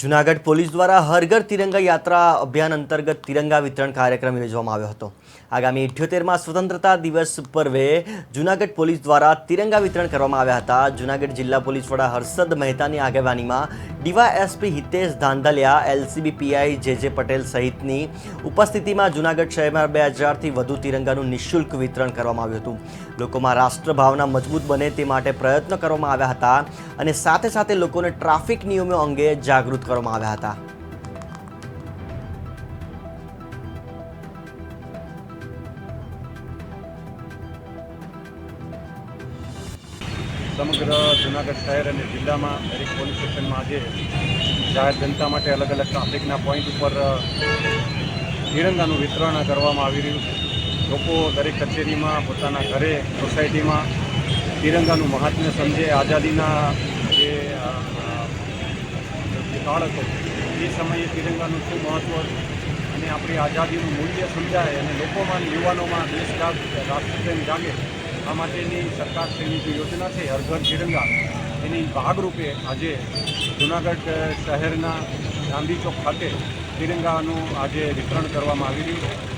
Junagadh police દ્વારા હર તિરંગા યાત્રા અભિયાન અંતર્ગત તિરંગા વિતરણ કાર્યક્રમ યોજવામાં આવ્યો હતો. આગામી ઇઠ્યોતેરમાં સ્વતંત્રતા દિવસ પર્વે જુનાગઢ પોલીસ દ્વારા તિરંગા વિતરણ કરવામાં આવ્યા હતા. જુનાગઢ જિલ્લા પોલીસ વડા હર્ષદ મહેતાની આગેવાનીમાં DYSP Hitesh Dhandhaliya, LCB PI J J Patel સહિતની ઉપસ્થિતિમાં જુનાગઢ શહેરમાં બે હજારથી વધુ તિરંગાનું નિઃશુલ્ક વિતરણ કરવામાં આવ્યું હતું. લોકોમાં રાષ્ટ્રભાવના મજબૂત બને તે માટે પ્રયત્નો કરવામાં આવ્યા હતા અને સાથે સાથે લોકોને ટ્રાફિક નિયમો અંગે જાગૃત કરવામાં આવ્યા હતા. સમગ્ર જુનાગઢ શહેર અને જિલ્લામાં દરેક પોલીસ સ્ટેશનમાં આજે જાહેર જનતા માટે અલગ અલગ ટ્રાફિકના પોઈન્ટ ઉપર તિરંગાનું વિતરણ કરવામાં આવી રહ્યું છે. લોકો દરેક કચેરીમાં, પોતાના ઘરે, સોસાયટીમાં તિરંગાનું મહાત્મ્ય સમજે, આઝાદીના કાળ હતો એ સમયે તિરંગાનું શું મહત્ત્વ હતું અને આપણી આઝાદીનું મૂલ્ય સમજાય અને લોકોમાં યુવાનોમાં દેશ રાષ્ટ્રપ્રેમ જાગે. આ માટેની સરકારશ્રીની જે યોજના છે, હરઘર તિરંગા, એની ભાગરૂપે આજે જુનાગઢ શહેરના ગાંધી ચોક ખાતે તિરંગાનું આજે વિતરણ કરવામાં આવી રહ્યું છે.